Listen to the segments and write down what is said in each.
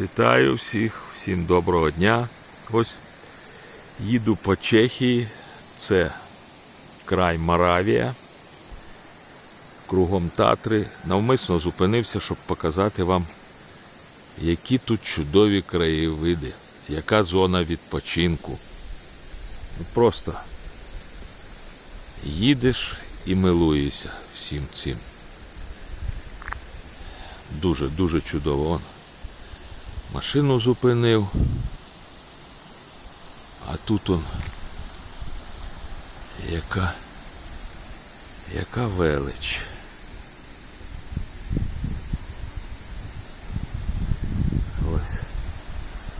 Вітаю всіх, всім доброго дня. Ось їду по Чехії, це край Моравія, кругом Татри. Навмисно зупинився, щоб показати вам, які тут чудові краєвиди, яка зона відпочинку. Ну, Просто їдеш і милуєшся всім цим. Дуже, дуже чудово. Машину зупинив. А тут он яка, яка велич. Ось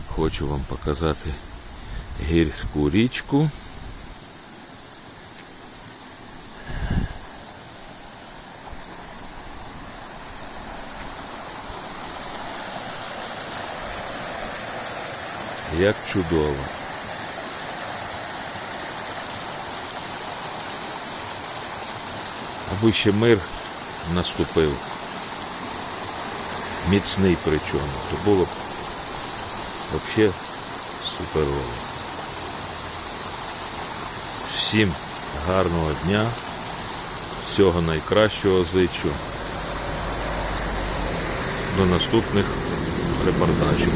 хочу вам показати гірську річку. Як чудово. Аби ще мир наступив. Міцний причому, то було б взагалі суперово. Всім гарного дня, всього найкращого зичу. До наступних репортажів.